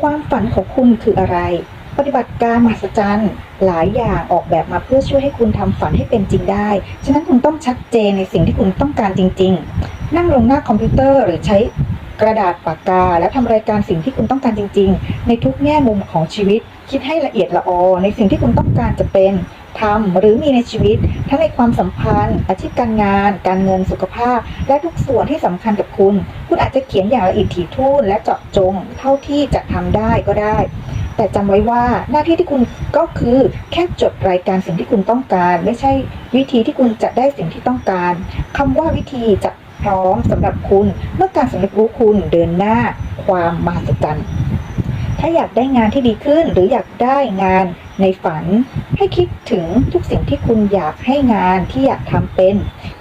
ความฝันของคุณคืออะไร ปฏิบัติการมหัศจรรย์หลายอย่างออกแบบมาเพื่อช่วยให้คุณทำฝันให้เป็นจริงได้ ฉะนั้นคุณต้องชัดเจนในสิ่งที่คุณต้องการจริง ๆ นั่งลงหน้าคอมพิวเตอร์หรือใช้กระดาษปากกา แล้วทำรายการสิ่งที่คุณต้องการจริง ๆ ในทุกแง่มุมของชีวิต คิดให้ละเอียดละออในสิ่งที่คุณต้องการจะเป็น ทำหรือมีในชีวิต ทั้งในความสัมพันธ์ อาชีพการงาน การเงินสุขภาพ และทุกส่วนที่สำคัญกับคุณ คุณอาจจะเขียนอย่างละเอียดถี่ถ้วนและเจาะจง เท่าที่จะทำได้ก็ได้ แต่จำไว้ว่าหน้าที่ที่คุณก็คือแค่จดรายการสิ่งที่คุณต้องการ ไม่ใช่วิธีที่คุณจะได้สิ่งที่ต้องการคำว่าวิธีจะพร้อมสำหรับคุณเมื่อการสำเร็จรู้คุณเดินหน้าความมหัศจรรย์ถ้าอยากได้งานที่ดีขึ้นหรืออยากได้งาน ในฝันให้คิดถึงทุกสิ่งที่คุณอยากให้งานที่อยากทำเป็น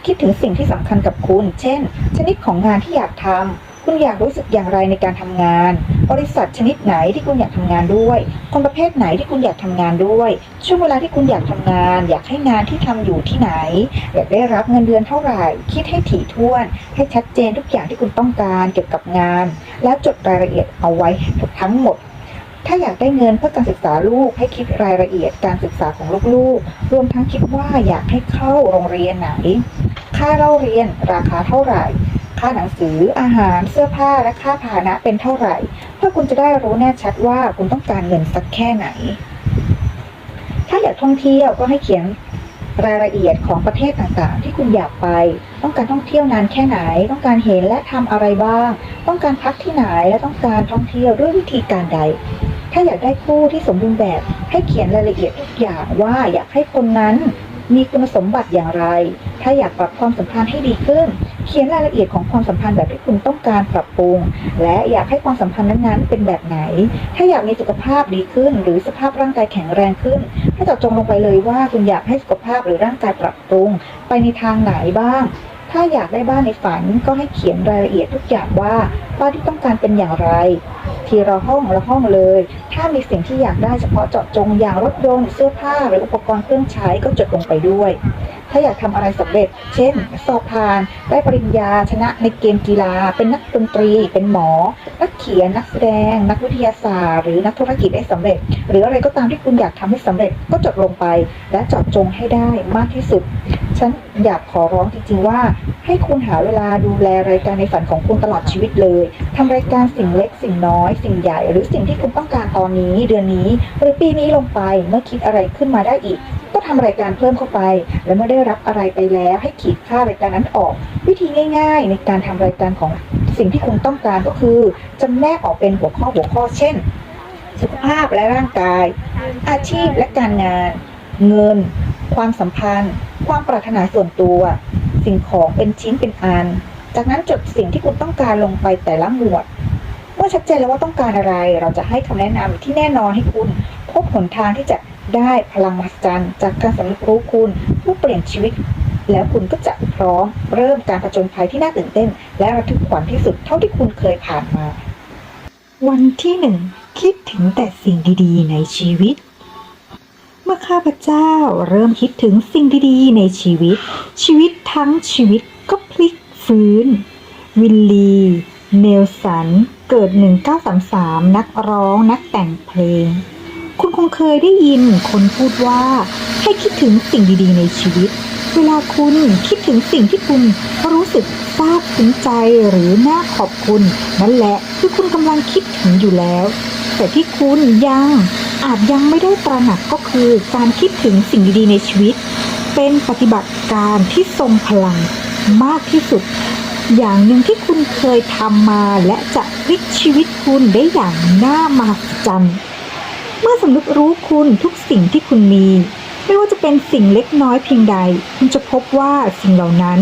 คิดถึงสิ่งที่สำคัญกับคุณ เช่น ชนิดของงานที่อยากทำคุณอยากรู้สึกอย่างไรในการทำงาน บริษัทชนิดไหนที่คุณอยากทำงานด้วย คนประเภทไหนที่คุณอยากทำงานด้วย ช่วงเวลาที่คุณอยากทำงาน อยากให้งานที่ทำอยู่ที่ไหน อยากได้รับเงินเดือนเท่าไหร่ คิดให้ถี่ถ้วน ให้ชัดเจนทุกอย่างที่คุณต้องการเกี่ยวกับงาน แล้วจดรายละเอียดเอาไว้ทั้งหมด ถ้าอยากได้เงินเพื่อการศึกษาลูกให้คิดรายละเอียดการศึกษาของลูกๆ รวมทั้งคิดว่าอยากให้เข้าโรงเรียนไหน ค่าเล่าเรียนราคาเท่าไหร่ ค่าหนังสือ อาหาร เสื้อผ้า และค่าพาหนะเป็นเท่าไหร่ เพื่อคุณจะได้รู้แน่ชัดว่าคุณต้องการเงินสักแค่ไหน ถ้าอยากท่องเที่ยวก็ให้เขียนรายละเอียดของประเทศต่างๆ ที่คุณอยากไป ต้องการท่องเที่ยวนานแค่ไหน ต้องการเห็นและทำอะไรบ้าง ต้องการพักที่ไหน และต้องการท่องเที่ยวด้วยวิธีการใด ถ้าอยากได้คู่ที่สมบูรณ์แบบ ให้เขียนรายละเอียดทุกอย่างว่าอยากให้คนนั้นมีคุณสมบัติอย่างไร ถ้าอยากปรับความสัมพันธ์ให้ดีขึ้น เขียนรายละเอียดของความสัมพันธ์แบบที่คุณต้องการปรับปรุง และอยากให้ความสัมพันธ์นั้นๆเป็นแบบไหน ถ้าอยากมีสุขภาพดีขึ้น หรือสภาพร่างกายแข็งแรงขึ้น ให้เจาะจงลงไปเลยว่าคุณอยากให้สุขภาพหรือร่างกายปรับปรุง ไปในทางไหนบ้าง ถ้าอยากได้บ้านในฝันก็ให้เขียนรายละเอียดทุกอย่างว่าบ้านที่ต้องการเป็นอย่างไร ทีละห้องละห้องเลย ถ้ามีสิ่งที่อยากได้เฉพาะเจาะจงอย่างรถยนต์เสื้อผ้าหรืออุปกรณ์เครื่องใช้ก็จดลงไปด้วย ถ้าอยากทำอะไรสำเร็จ เช่น สอบผ่าน ได้ปริญญาชนะในเกมกีฬา เป็นนักดนตรี เป็นหมอ นักเขียน นักแสดง นักวิทยาศาสตร์ หรือนักธุรกิจได้สำเร็จ หรืออะไรก็ตามที่คุณอยากทำให้สำเร็จก็จดลงไป และเจาะจงให้ได้มากที่สุด ฉันอยากขอร้องจริงๆว่า ให้คุณหาเวลาดูแลรายการในฝันของคุณตลอดชีวิตเลยทำรายการสิ่งเล็กสิ่งน้อย สิ่งใหญ่ หรือสิ่งที่คุณต้องการตอนนี้เดือนนี้ หรือปีนี้ลงไปเมื่อคิดอะไรขึ้นมาได้อีก ก็ทำรายการเพิ่มเข้าไป และเมื่อได้รับอะไรไปแล้วให้ขีดค่ารายการนั้นออก วิธีง่าย ๆ ในการทำรายการของสิ่งที่คุณต้องการก็คือจำแนกออกเป็นหัวข้อหัวข้อเช่น สุขภาพและร่างกาย อาชีพและการงาน เงิน ความสัมพันธ์ ความปรารถนาส่วนตัว สิ่งของเป็นชิ้นเป็นอัน จากนั้นจดสิ่งที่คุณต้องการลงไปแต่ละหมวด เมื่อชัดเจนแล้วว่าต้องการอะไร เราจะให้คำแนะนำที่แน่นอนให้คุณ พบหนทางที่จะได้พลังมหัศจรรย์จากการสำนึกรู้คุณผู้เปลี่ยนชีวิต แล้วคุณก็จะพร้อมเริ่มการผจญภัยที่น่าตื่นเต้น และระทึกขวัญที่สุดเท่าที่คุณเคยผ่านมา วันที่หนึ่งคิดถึงแต่สิ่งดีๆ ในชีวิต เมื่อข้าพเจ้าเริ่มคิดถึงสิ่งดีๆในชีวิต ชีวิตทั้งชีวิตก็พลิกฟื้น วิลลี เนลสัน เกิด 1933 นักร้องนักแต่งเพลง คุณคงเคยได้ยินคนพูดว่า ให้คิดถึงสิ่งดีๆในชีวิต เวลาคุณคิดถึงสิ่งที่คุณรู้สึกซาบซึ้งใจหรือน่าขอบคุณ นั่นแหละคือคุณกำลังคิดถึงอยู่แล้ว แต่ที่คุณยัง อาจยังไม่ได้ตระหนักก็คือการคิดถึงสิ่งดีๆในชีวิต เป็นปฏิบัติการที่ทรงพลังมากที่สุด อย่างหนึ่งที่คุณเคยทำมาและจะพลิกชีวิตคุณได้อย่างน่ามหัศจรรย์เมื่อสำนึกรู้คุณทุกสิ่งที่คุณมี ไม่ว่าจะเป็นสิ่งเล็กน้อยเพียงใด คุณจะพบว่าสิ่งเหล่านั้น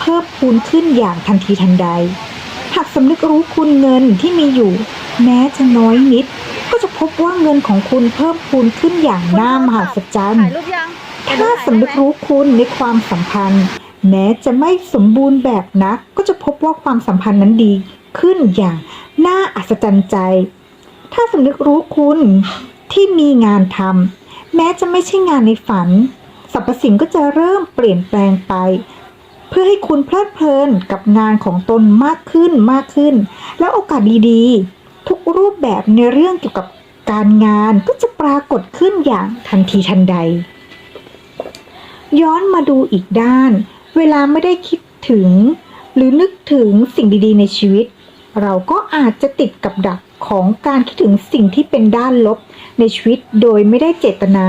เพิ่มพูนขึ้นอย่างทันทีทันใด หากสำนึกรู้คุณเงินที่มีอยู่ แม้จะน้อยนิด บว่าเงินของคุณเพิ่มพูนขึ้นอย่างน่ามหัศจรรย์ ถ่ายรูปยังถ้าสำนึกรู้คุณในความสัมพันธ์ แม้จะไม่สมบูรณ์แบบนัก ก็จะพบว่าความสัมพันธ์นั้นดีขึ้นอย่างน่าอัศจรรย์ใจ ถ้าสำนึกรู้คุณที่มีงานทำแม้จะไม่ใช่งานในฝันสรรพสิ่งก็จะเริ่มเปลี่ยนแปลงไป เพื่อให้คุณเพลิดเพลินกับงานของตนมากขึ้นมากขึ้น แล้วโอกาสดีๆ ทุกรูปแบบในเรื่องเกี่ยวกับ การงานก็จะปรากฏขึ้นอย่างทันทีทันใด ย้อนมาดูอีกด้าน เวลาไม่ได้คิดถึง หรือนึกถึงสิ่งดีๆ ในชีวิต เราก็อาจจะติดกับดักของการคิดถึงสิ่งที่เป็นด้านลบในชีวิตโดยไม่ได้เจตนา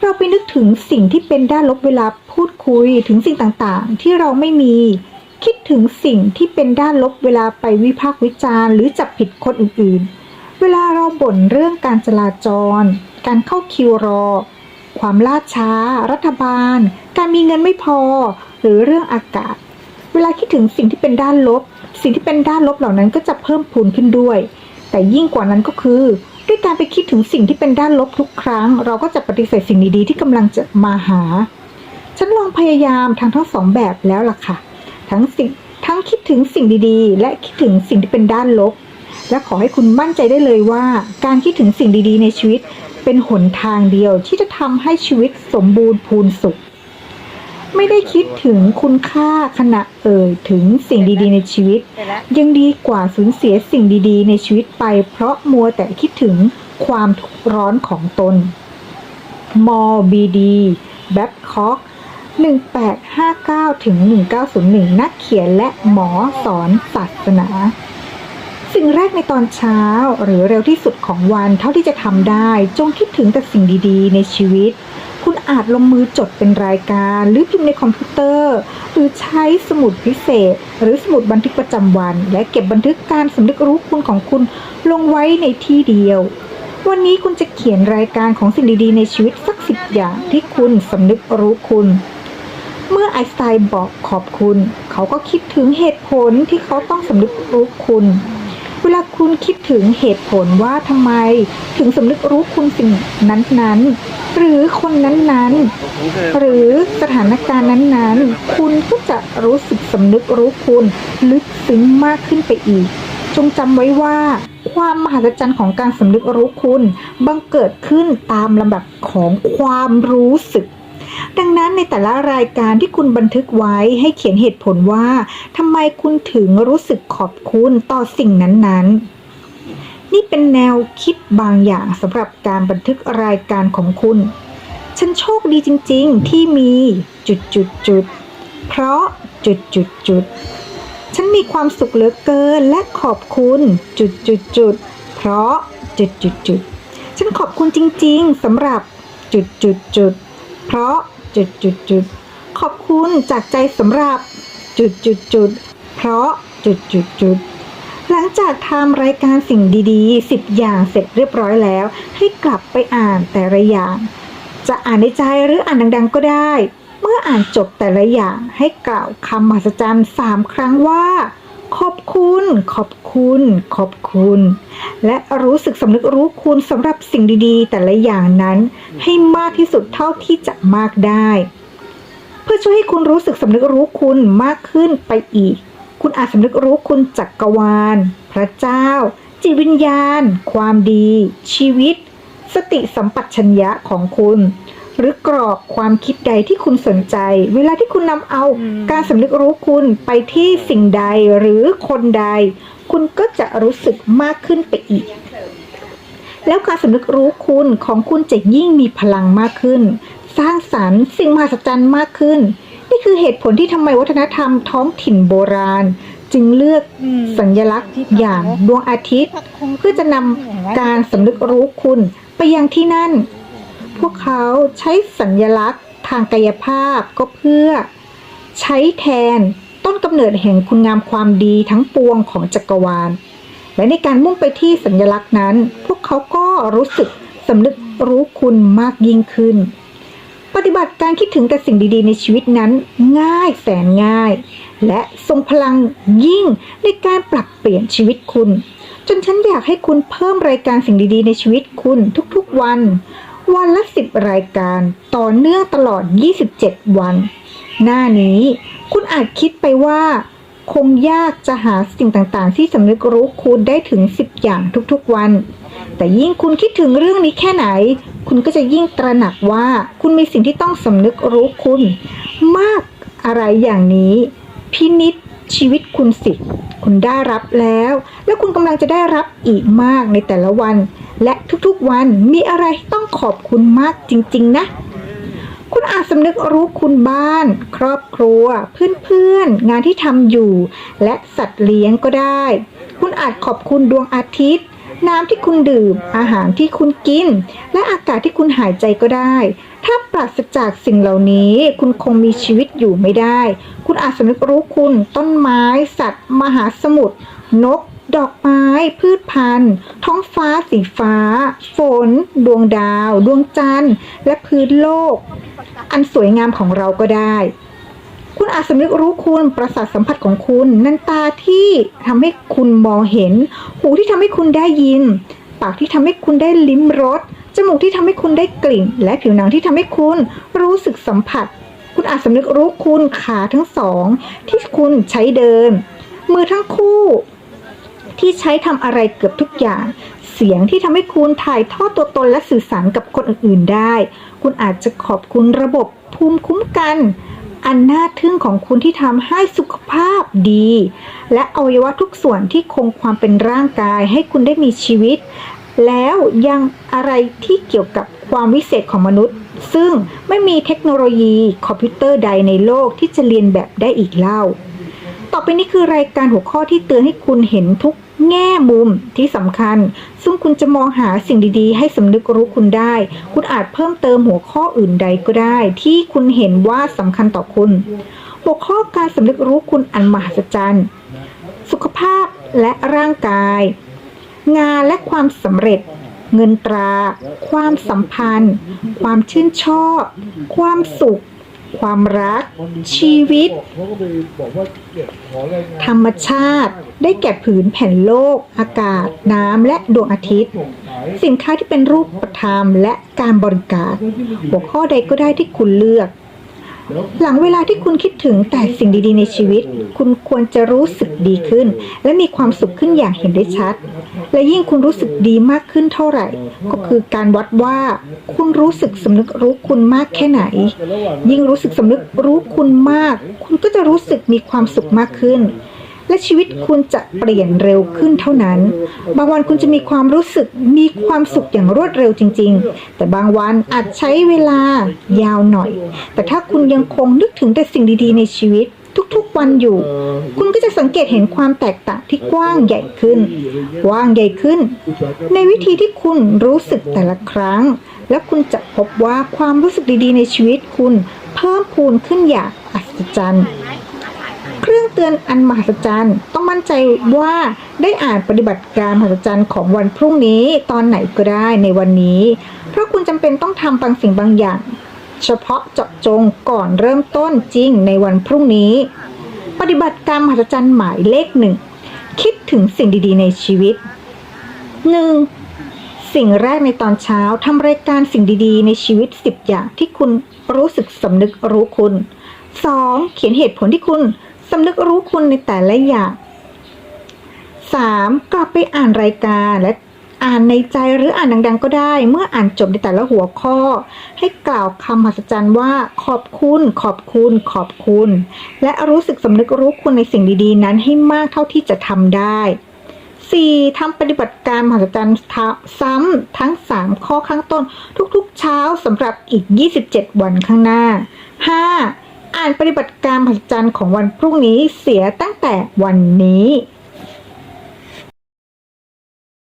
เราไปนึกถึงสิ่งที่เป็นด้านลบเวลาพูดคุยถึงสิ่งต่างๆ ที่เราไม่มี คิดถึงสิ่งที่เป็นด้านลบเวลาไปวิพากษ์วิจารณ์ หรือจับผิดคนอื่นๆ เวลาเราบ่นเรื่องการจราจร การเข้าคิวรอ ความล่าช้า รัฐบาล การมีเงินไม่พอ หรือเรื่องอากาศ เวลาคิดถึงสิ่งที่เป็นด้านลบ สิ่งที่เป็นด้านลบเหล่านั้นก็จะเพิ่มพูนขึ้นด้วย แต่ยิ่งกว่านั้นก็คือ ด้วยการไปคิดถึงสิ่งที่เป็นด้านลบทุกครั้ง เราก็จะปฏิเสธสิ่งดีๆที่กำลังจะมาหา ฉันลองพยายามทางทั้งสองแบบแล้วล่ะค่ะ ทั้งสิ่งทั้งคิดถึงสิ่งดีๆ และคิดถึงสิ่งที่เป็นด้านลบ และขอให้คุณมั่นใจได้เลยว่า การคิดถึงสิ่งดีๆ ในชีวิต เป็นหนทางเดียวที่จะทำให้ชีวิตสมบูรณ์พูนสุข ไม่ได้คิดถึงคุณค่าขณะเอ่ยถึงสิ่งดีๆ ในชีวิต ยังดีกว่าสูญเสียสิ่งดีๆ ในชีวิตไป เพราะมัวแต่คิดถึงความทุกข์ร้อนของตนมอบีดีแบ็คคอก1859ถึง1901 นักเขียนและหมอสอนศาสนา สิ่งแรกในตอนเช้าหรือเร็วที่สุดของวันเท่าที่จะทำได้ จงคิดถึงแต่สิ่งดีๆ ในชีวิต คุณอาจลงมือจดเป็นรายการ หรือพิมพ์ในคอมพิวเตอร์ หรือใช้สมุดพิเศษ หรือสมุดบันทึกประจำวัน และเก็บบันทึกการสำนึกรู้คุณของคุณลงไว้ในที่เดียว วันนี้คุณจะเขียนรายการของสิ่งดีๆ ในชีวิตสักสิบอย่างที่คุณสำนึกรู้คุณเมื่อไอสไตน์บอกขอบคุณ เขาก็คิดถึงเหตุผลที่เขาต้องสำนึกรู้คุณ เวลาคุณคิดถึงเหตุผลว่าทำไม ถึงสำนึกรู้คุณสิ่งนั้นๆ หรือคนนั้นๆ หรือสถานการณ์นั้นๆ คุณก็จะรู้สึกสำนึกรู้คุณลึกซึ้งมากขึ้นไปอีก จงจำไว้ว่า ความมหัศจรรย์ของการสำนึกรู้คุณ บังเกิดขึ้นตามลำดับของความรู้สึก ดังนั้นในแต่ละรายการที่คุณบันทึกไว้ให้เขียนเหตุผลว่าทำไมคุณถึงรู้สึกขอบคุณต่อสิ่งนั้นๆนี่เป็นแนวคิดบางอย่างสำหรับการบันทึกรายการของคุณ ฉันโชคดีจริงๆ ที่มีจุดจุดจุดๆเพราะจุดจุดจุดๆฉันมีความสุขเหลือเกินและขอบคุณจุดจุดจุดๆเพราะจุดจุดจุดๆฉันขอบคุณจริงๆสำหรับจุดจุดจุดๆ เพราะจุดจุดจุดขอบคุณจากใจสำหรับจุดจุดจุดเพราะจุดจุดจุดหลังจากทำรายการสิ่งดีๆ 10 อย่างเสร็จเรียบร้อยแล้ว ให้กลับไปอ่านแต่ละอย่าง จะอ่านในใจหรืออ่านดังๆก็ได้ เมื่ออ่านจบแต่ละอย่างให้กล่าวคำมหัศจรรย์สามครั้งว่า ขอบคุณ ขอบคุณ ขอบคุณ และรู้สึกสำนึกรู้คุณสำหรับสิ่งดีๆ แต่ละอย่างนั้นให้มากที่สุดเท่าที่จะมากได้ เพื่อช่วยให้คุณรู้สึกสำนึกรู้คุณมากขึ้นไปอีก คุณอาจสำนึกรู้คุณจักกรวาล พระเจ้า จิตวิญญาณ ความดี ชีวิต สติสัมปชัญญะของคุณ หรือกรอบความคิดใดที่คุณสนใจ เวลาที่คุณนำเอาการสำนึกรู้คุณไปที่สิ่งใดหรือคนใด คุณก็จะรู้สึกมากขึ้นไปอีก แล้วการสำนึกรู้คุณของคุณจะยิ่งมีพลังมากขึ้น สร้างสรรค์สิ่งมหัศจรรย์มากขึ้น นี่คือเหตุผลที่ทำไมวัฒนธรรมท้องถิ่นโบราณจึงเลือกสัญลักษณ์อย่างดวงอาทิตย์ เพื่อจะนำการสำนึกรู้คุณไปยังที่นั่น พวกเขาใช้สัญลักษณ์ทางกายภาพก็เพื่อ ใช้แทนต้นกำเนิดแห่งคุณงามความดีทั้งปวงของจักรวาล และในการมุ่งไปที่สัญลักษณ์นั้น พวกเขาก็รู้สึกสำนึกรู้คุณมากยิ่งขึ้น ปฏิบัติการคิดถึงแต่สิ่งดีๆ ในชีวิตนั้นง่ายแสนง่าย และทรงพลังยิ่งในการปรับเปลี่ยนชีวิตคุณจนฉันอยากให้คุณเพิ่มรายการสิ่งดีๆ ในชีวิตคุณทุกๆวัน วันละสิบรายการ ต่อเนื่องตลอด 27 วัน หน้านี้คุณอาจคิดไปว่า คงยากจะหาสิ่งต่างๆ ที่สำนึกรู้คุณได้ถึง 10 อย่างทุกๆวัน แต่ยิ่งคุณคิดถึงเรื่องนี้แค่ไหน คุณก็จะยิ่งตระหนักว่าคุณมีสิ่งที่ต้องสำนึกรู้คุณ มากอะไรอย่างนี้ พินิษชีวิตคุณสิ คุณได้รับแล้ว และคุณกำลังจะได้รับอีกมากในแต่ละวัน และทุกๆวันมีอะไรต้องขอบคุณมากจริง ๆ นะ คุณอาจสำนึกรู้คุณบ้าน ครอบครัว เพื่อนๆ งานที่ทำอยู่ และสัตว์เลี้ยงก็ได้ คุณอาจขอบคุณดวงอาทิตย์ น้ำที่คุณดื่ม อาหารที่คุณกิน และอากาศที่คุณหายใจก็ได้ ถ้าปราศจากสิ่งเหล่านี้ คุณคงมีชีวิตอยู่ไม่ได้ คุณอาจสำนึกรู้คุณ ต้นไม้ สัตว์ มหาสมุทรนก ดอกไม้ พืชพันธุ์ ท้องฟ้าสีฟ้า ฝน ดวงดาว ดวงจันทร์ และพื้นโลก อันสวยงามของเราก็ได้ คุณอาจสำนึกรู้คุณประสาทสัมผัสของคุณ นันตาที่ทำให้คุณมองเห็น หูที่ทำให้คุณได้ยิน ปากที่ทำให้คุณได้ลิ้มรส จมูกที่ทำให้คุณได้กลิ่น และผิวหนังที่ทำให้คุณรู้สึกสัมผัส คุณอาจสำนึกรู้คุณขาทั้งสอง ที่คุณใช้เดิน มือทั้งคู่ ที่ใช้ทำอะไรเกือบทุกอย่าง เสียงที่ทำให้คุณถ่ายทอดตัวตนและสื่อสารกับคนอื่นๆได้ คุณอาจจะขอบคุณระบบภูมิคุ้มกัน อันน่าทึ่งของคุณที่ทำให้สุขภาพดี และอวัยวะทุกส่วนที่คงความเป็นร่างกายให้คุณได้มีชีวิต แล้วยังอะไรที่เกี่ยวกับความวิเศษของมนุษย์ ซึ่งไม่มีเทคโนโลยีคอมพิวเตอร์ใดในโลกที่จะเรียนแบบได้อีกเล่า ต่อไปนี้คือรายการหัวข้อที่เตือนให้คุณเห็นทุกแง่มุมที่สำคัญ ซึ่งคุณจะมองหาสิ่งดีๆ ให้สำนึกรู้คุณได้ คุณอาจเพิ่มเติมหัวข้ออื่นใดก็ได้ ที่คุณเห็นว่าสำคัญต่อคุณ หัวข้อการสำนึกรู้คุณอันมหัศจรรย์ สุขภาพและร่างกาย งานและความสำเร็จ เงินตรา ความสัมพันธ์ ความชื่นชอบ ความสุข ความรัก ชีวิต ธรรมชาติ ได้แก่ผืนแผ่นโลก อากาศ น้ำและดวงอาทิตย์ สินค้าที่เป็นรูปธรรมและการบริการ หัวข้อใดก็ได้ที่คุณเลือก หลังเวลาที่คุณคิดถึงแต่สิ่งดีๆในชีวิต คุณควรจะรู้สึกดีขึ้น และมีความสุขขึ้นอย่างเห็นได้ชัด และยิ่งคุณรู้สึกดีมากขึ้นเท่าไหร่ ก็คือการวัดว่า คุณรู้สึกสำนึกรู้คุณมากแค่ไหน ยิ่งรู้สึกสำนึกรู้คุณมาก คุณก็จะรู้สึกมีความสุขมากขึ้น และชีวิตคุณจะเปลี่ยนเร็วขึ้นเท่านั้น บางวันคุณจะมีความรู้สึกมีความสุขอย่างรวดเร็วจริง ๆ แต่บางวันอาจใช้เวลายาวหน่อย แต่ถ้าคุณยังคงนึกถึงแต่สิ่งดีๆ ในชีวิตทุกๆวันอยู่ คุณก็จะสังเกตเห็นความแตกต่างที่กว้างใหญ่ขึ้นกว้างใหญ่ขึ้น ในวิธีที่คุณรู้สึกแต่ละครั้ง และคุณจะพบว่าความรู้สึกดีๆ ในชีวิตคุณเพิ่มพูนขึ้นอย่างอัศจรรย์ เครื่องเตือนอันมหัศจรรย์ ต้องมั่นใจว่าได้อ่านปฏิบัติการมหัศจรรย์ของวันพรุ่งนี้ตอนไหนก็ได้ในวันนี้ เพราะคุณจำเป็นต้องทำบางสิ่งบางอย่าง เฉพาะเจาะจงก่อนเริ่มต้นจริงในวันพรุ่งนี้ ปฏิบัติการมหัศจรรย์หมายเลขหนึ่งคิดถึงสิ่งดีๆ ในชีวิตหนึ่งสิ่งแรกในตอนเช้าทำรายการสิ่งดีๆ ในชีวิต 10 อย่างที่คุณรู้สึกสำนึกรู้คุณ 2. เขียนเหตุผลที่คุณ สำนึกรู้คุณในแต่ละอย่าง 3. กลับไปอ่านรายการและอ่านในใจหรืออ่านดังๆ ก็ได้ เมื่ออ่านจบในแต่ละหัวข้อ ให้กล่าวคำมหัศจรรย์ว่าขอบคุณ ขอบคุณ ขอบคุณ และรู้สึกสำนึกรู้คุณในสิ่งดีๆ นั้นให้มากเท่าที่จะทำได้ 4. ทำปฏิบัติการมหัศจรรย์ซ้ำทั้ง 3 ข้อข้างต้น ทุกๆ เช้าสำหรับอีก 27 วันข้างหน้า 5. อ่านปฏิบัติการมหัศจรรย์ของวันพรุ่งนี้เสียตั้งแต่วันนี้